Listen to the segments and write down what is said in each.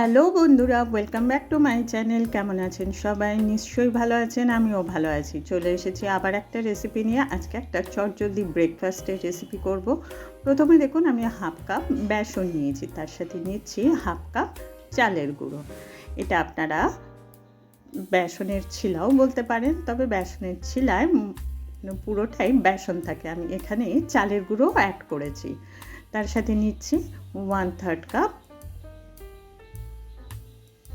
Hello বন্ধুরা welcome back to my channel কেমন আছেন সবাই? নিশ্চয়ই ভালো আছেন, আমিও ভালো আছি। চলে এসেছি আবার একটা রেসিপি নিয়ে। আজকে একটা চটজলদি ব্রেকফাস্টের রেসিপি করব। প্রথমে দেখুন, আমি হাফ কাপ বেসন নিয়েছি। তার সাথে নিচ্ছি হাফ কাপ চালের গুঁড়ো। এটা আপনারা বেসনের ছিলাও বলতে পারেন, তবে বেসনের ছিলায় পুরোটাই বেসন থাকে। আমি এখানে চালের গুঁড়ো অ্যাড করেছি। তার সাথে নিচ্ছি ওয়ান থার্ড কাপ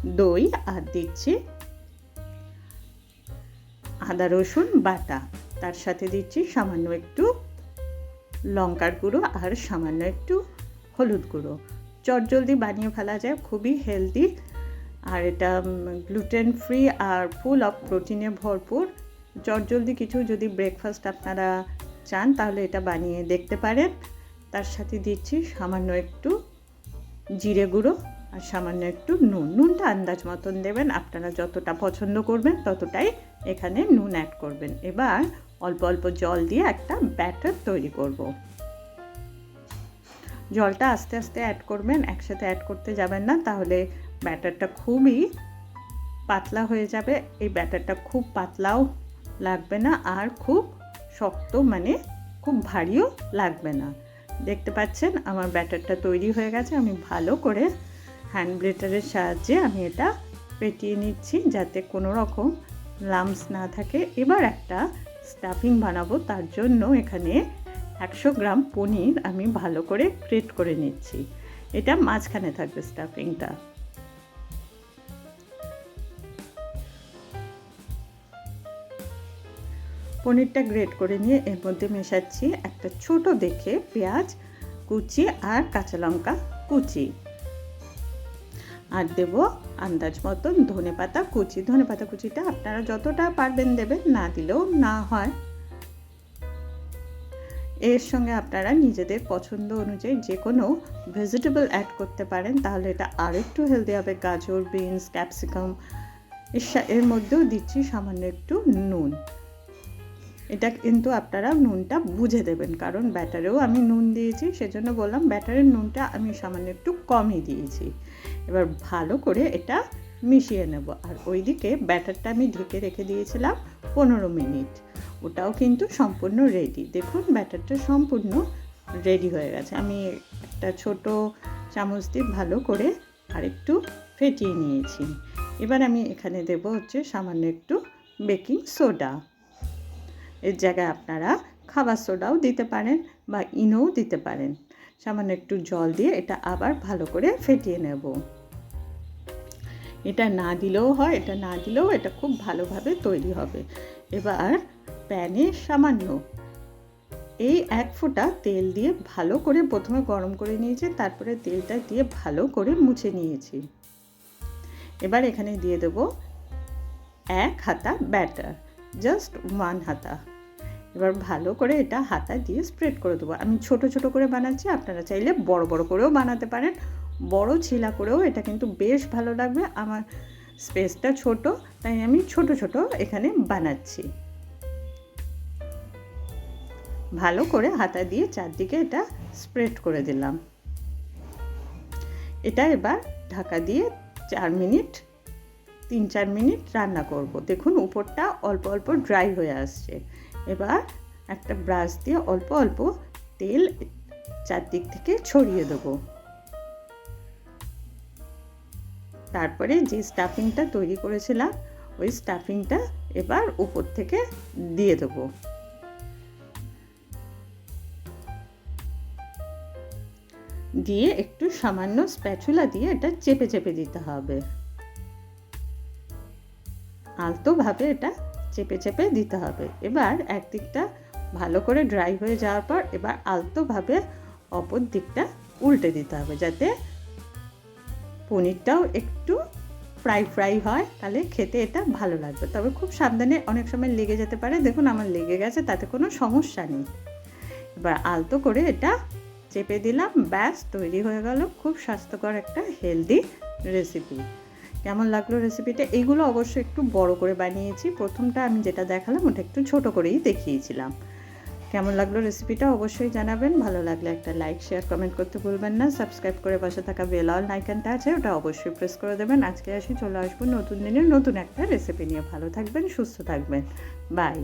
দই আর দিচ্ছি আদা, রসুন বাটা। তার সাথে দিচ্ছি সামান্য একটু লঙ্কার গুঁড়ো আর সামান্য একটু হলুদ গুঁড়ো। চটজলদি বানিয়ে ফেলা যায়, খুবই হেলদি আর এটা গ্লুটেন ফ্রি আর ফুল অফ প্রোটিনে ভরপুর। চটজলদি কিছু যদি ব্রেকফাস্ট আপনারা চান, তাহলে এটা বানিয়ে দেখতে পারেন। তার সাথে দিচ্ছি সামান্য একটু জিরে গুঁড়ো। আর সামান্য একটু নুন, নুনটা আন্দাজ মতন দেবেন। আপনারা যতটা পছন্দ করবেন ততটাই এখানে নুন অ্যাড করবেন। এবার অল্প অল্প জল দিয়ে একটা ব্যাটার তৈরি করব। জলটা আস্তে আস্তে অ্যাড করবেন, একসাথে অ্যাড করতে যাবেন না, তাহলে ব্যাটারটা খুবই পাতলা হয়ে যাবে। এই ব্যাটারটা খুব পাতলাও লাগবে না আর খুব শক্ত মানে খুব ভারীও লাগবে না। দেখতে পাচ্ছেন? আমার ব্যাটারটা তৈরি হয়ে গেছে, আমি ভালো করে হ্যান্ড ব্লেটারের সাহায্যে আমি এটা পেটিয়ে নিচ্ছি যাতে কোনো রকম লামস না থাকে। এবার একটা স্টাফিং বানাবো, তার জন্য এখানে একশো গ্রাম পনির আমি ভালো করে গ্রেট করে নিচ্ছি। এটা মাঝখানে থাকবে স্টাফিংটা। পনিরটা গ্রেট করে নিয়ে এর মধ্যে মেশাচ্ছি একটা ছোট দেখে পেঁয়াজ কুচি আর কাঁচা লঙ্কা কুচি। আর দেব আন্দাজ মতন ধনে পাতা কুচি। ধনে পাতা কুচিটা আপনারা যতটা পারবেন দেবেন, না দিলেও না হয়। এর সঙ্গে আপনারা নিজেদের পছন্দ অনুযায়ী যে কোনো ভেজিটেবল অ্যাড করতে পারেন, তাহলে এটা আরেকটু হেলদি হবে। গাজর বিনস ক্যাপসিকাম এর মধ্যেও দিচ্ছি সামান্য একটু নুন। এটা কিন্তু আপনারা নুনটা বুঝে দেবেন, কারণ ব্যাটারেও আমি নুন দিয়েছি, সেজন্য বললাম ব্যাটারের নুনটা আমি সামান্য একটু কমই দিয়েছি। এবার ভালো করে এটা মিশিয়ে নেব, আর ওইদিকে ব্যাটারটা আমি ঢেকে রেখে দিয়েছিলাম পনেরো মিনিট। ওটাও কিন্তু সম্পূর্ণ রেডি দেখুন, ব্যাটারটা সম্পূর্ণ রেডি হয়ে গেছে। আমি একটা ছোট চামচ দিয়ে ভালো করে আরেকটু ফেটিয়ে নিয়েছি। এবার আমি এখানে দেব হচ্ছে সামান্য একটু বেকিং সোডা। এর জায়গায় আপনারা খাবার সোডাও দিতে পারেন বা ইনোও দিতে পারেন। সামান্য একটু জল দিয়ে এটা আবার ভালো করে ফেটিয়ে নেব। এটা না দিলেও হয়, এটা না দিলেও এটা খুব ভালোভাবে তৈরি হবে। এবার প্যানে সামান্য এই এক ফোঁটা তেল দিয়ে ভালো করে প্রথমে গরম করে নিয়েছি, তারপরে তেলটা দিয়ে ভালো করে মুছে নিয়েছি। এবার এখানে দিয়ে দেবো এক হাতা ব্যাটার। জাস্ট ওয়ান হাতা। এবার ভালো করে এটা হাতা দিয়ে স্প্রেড করে দেবো। আমি ছোট ছোট করে বানাচ্ছি, আপনারা চাইলে বড় বড় করেও বানাতে পারেন। বড় ছিলা করেও এটা কিন্তু বেশ ভালো লাগবে। আমার স্পেসটা ছোট, তাই আমি ছোট ছোট এখানে বানাচ্ছি। ভালো করে হাতা দিয়ে চারদিকে এটা স্প্রেড করে দিলাম। এটা এবার ঢাকা দিয়ে চার মিনিট তিন চার মিনিট রান্না করব। দেখুন, উপরটা অল্প অল্প ড্রাই হয়ে আসছে। এবার একটা ব্রাশ দিয়ে অল্প অল্প তেল চারদিক থেকে ছড়িয়ে দেবো। তারপরে যে স্টাফিংটা তৈরি করেছিলাম, ওই স্টাফিংটা এবার উপর থেকে দিয়ে দেবো। দিয়ে একটু সামান্য স্প্যাচুলা দিয়ে এটা চেপে চেপে দিতে হবে। আলতোভাবে এটা চেপে চেপে দিতে হবে। এবার একদিকটা ভালো করে ড্রাই হয়ে যাওয়ার পর এবার আলতোভাবে অপর দিকটা উল্টে দিতে হবে যাতে পনিরটাও একটু ফ্রাই ফ্রাই হয়, তাহলে খেতে এটা ভালো লাগবে। তবে খুব সাবধানে অনেক সময় লেগে যেতে পারে। দেখুন আমার লেগে গেছে, তাতে কোনো সমস্যা নেই। এবার আলতো করে এটা চেপে দিলাম, ব্যাস তৈরি হয়ে গেল। খুব স্বাস্থ্যকর একটা হেলদি রেসিপি। কেমন লাগল রেসিপিটা এইগুলো অবশ্যই একটু বড় করে বানিয়েছি। প্রথমটা আমি যেটা দেখালাম ওটা একটু ছোট করেই দেখিয়েছিলাম। কেমন লাগল রেসিপিটা অবশ্যই জানাবেন। ভালো লাগলে একটা লাইক শেয়ার কমেন্ট করতে ভুলবেন না। সাবস্ক্রাইব করে পাশে থাকা বেল অল আইকনটা আছে, ওটা অবশ্যই প্রেস করে দেবেন। আজকে আসি, চলে আসব নতুন দিনের নতুন একটা রেসিপি নিয়ে। ভালো থাকবেন, সুস্থ থাকবেন। বাই